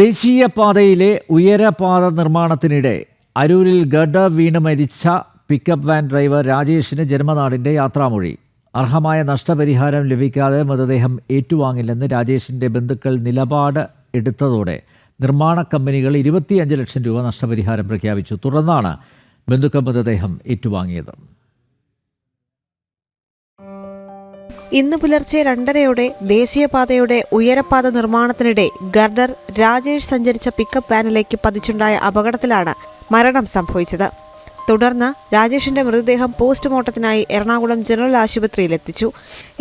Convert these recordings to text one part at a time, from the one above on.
ദേശീയപാതയിലെ ഉയരപാത നിർമ്മാണത്തിനിടെ അരൂരിൽ ഗഡ വീണ് മരിച്ച പിക്കപ്പ് വാൻ ഡ്രൈവർ രാജേഷിന് ജന്മനാടിന്റെ യാത്രാമൊഴി. അർഹമായ നഷ്ടപരിഹാരം ലഭിക്കാതെ മൃതദേഹം ഏറ്റുവാങ്ങില്ലെന്ന് രാജേഷിന്റെ ബന്ധുക്കൾ നിലപാട് എടുത്തതോടെ നിർമ്മാണ കമ്പനികൾ ഇരുപത്തിയഞ്ച് ലക്ഷം രൂപ നഷ്ടപരിഹാരം പ്രഖ്യാപിച്ചു. തുടർന്നാണ് ബന്ധുക്കൾ മൃതദേഹം ഏറ്റുവാങ്ങിയത്. ഇന്ന് പുലർച്ചെ രണ്ടരയോടെ ദേശീയപാതയുടെ ഉയരപാത നിർമ്മാണത്തിനിടെ ഗർഡർ രാജേഷ് സഞ്ചരിച്ച പിക്കപ്പ് വാനിലേക്ക് പതിച്ചുണ്ടായ അപകടത്തിലാണ് മരണം സംഭവിച്ചത്. തുടർന്ന് രാജേഷിന്റെ മൃതദേഹം പോസ്റ്റ്മോർട്ടത്തിനായി എറണാകുളം ജനറൽ ആശുപത്രിയിൽ എത്തിച്ചു.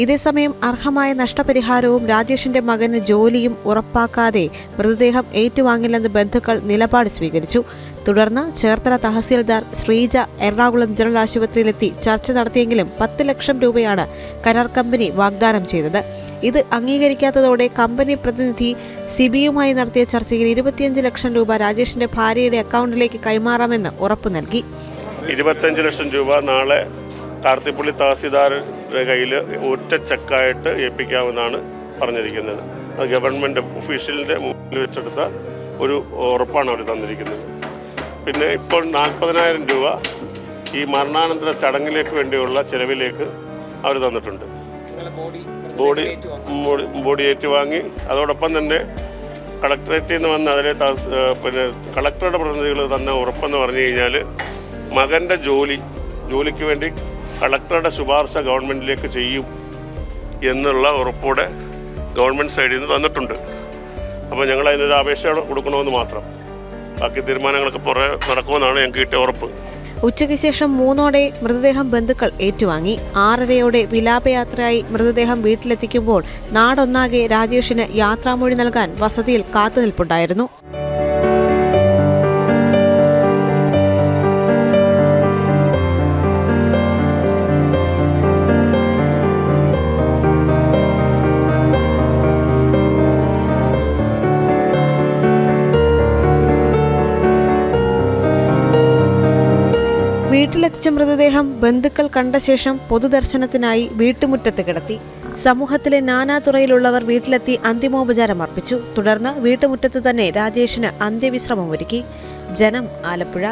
ഇതേസമയം അർഹമായ നഷ്ടപരിഹാരവും രാജേഷിന്റെ മകന് ജോലിയും ഉറപ്പാക്കാതെ മൃതദേഹം ഏറ്റുവാങ്ങില്ലെന്ന് ബന്ധുക്കൾ നിലപാട് സ്വീകരിച്ചു. തുടർന്ന് ചേർത്തല തഹസീൽദാർ ശ്രീജ എറണാകുളം ജനറൽ ആശുപത്രിയിലെത്തി ചർച്ച നടത്തിയെങ്കിലും പത്ത് ലക്ഷം രൂപയാണ് കരാർ കമ്പനി വാഗ്ദാനം ചെയ്തത്. ഇത് അംഗീകരിക്കാത്തതോടെ കമ്പനി പ്രതിനിധി സിബിയുമായി നടത്തിയ ചർച്ചയിൽ ഇരുപത്തിയഞ്ച് ലക്ഷം രൂപ രാജേഷിന്റെ ഭാര്യയുടെ അക്കൗണ്ടിലേക്ക് കൈമാറാമെന്ന് ഉറപ്പു നൽകി. ഇരുപത്തഞ്ച് ലക്ഷം രൂപ നാളെ കാർത്തിപ്പള്ളി തഹസീൽദാരുടെ കയ്യിൽ ഒറ്റ ചെക്കായിട്ട് ഏൽപ്പിക്കാമെന്നാണ് പറഞ്ഞിരിക്കുന്നത്. അത് ഗവൺമെന്റ് ഒഫീഷ്യലിന്റെ മുന്നിൽ വെച്ചെടുത്ത ഒരു ഉറപ്പാണ് അവർ തന്നിരിക്കുന്നത്. പിന്നെ ഇപ്പോൾ നാൽപ്പതിനായിരം രൂപ ഈ മരണാനന്തര ചടങ്ങിലേക്ക് വേണ്ടിയുള്ള ചെലവിലേക്ക് അവർ തന്നിട്ടുണ്ട്. ബോഡി- ബോഡി ഏറ്റുവാങ്ങി അതോടൊപ്പം തന്നെ കളക്ടറേറ്റിൽ നിന്ന് വന്ന് അതിലെ പിന്നെ കളക്ടറുടെ പ്രതിനിധികൾ തന്ന ഉറപ്പെന്ന് പറഞ്ഞു കഴിഞ്ഞാൽ മകന്റെ ജോലി ജോലിക്ക് വേണ്ടി കളക്ടറുടെ ശുപാർശ ഗവൺമെന്റിലേക്ക് ചെയ്യും എന്നുള്ള ഉറപ്പോടെ ഗവൺമെന്റ് സൈഡിൽ നിന്ന് തന്നിട്ടുണ്ട് അപ്പോൾ ഞങ്ങൾ അതിനൊരു അപേക്ഷ കൊടുക്കണമെന്ന് മാത്രം. ബാക്കി തീരുമാനങ്ങളൊക്കെ പുറകെ നടക്കുമെന്നാണ് ഞങ്ങൾക്ക് കിട്ടിയ ഉറപ്പ്. ഉച്ചയ്ക്ക് ശേഷം മൂന്നോടെ മൃതദേഹം ബന്ധുക്കൾ ഏറ്റുവാങ്ങി. ആറരയോടെ വിലാപയാത്രയായി മൃതദേഹം വീട്ടിലെത്തിക്കുമ്പോൾ നാടൊന്നാകെ രാജേഷിന് യാത്രാമൊഴി നൽകാൻ വസതിയിൽ കാത്തുനിൽപ്പുണ്ടായിരുന്നു. വീട്ടിലെത്തിച്ച മൃതദേഹം ബന്ധുക്കൾ കണ്ട ശേഷം പൊതുദർശനത്തിനായി വീട്ടുമുറ്റത്ത് കിടത്തി. സമൂഹത്തിലെ നാനാതുറയിലുള്ളവർ വീട്ടിലെത്തി അന്തിമോപചാരം അർപ്പിച്ചു. തുടർന്ന് വീട്ടുമുറ്റത്ത് തന്നെ രാജേഷിന് അന്ത്യവിശ്രമം ഒരുക്കി. ജനം ആലപ്പുഴ.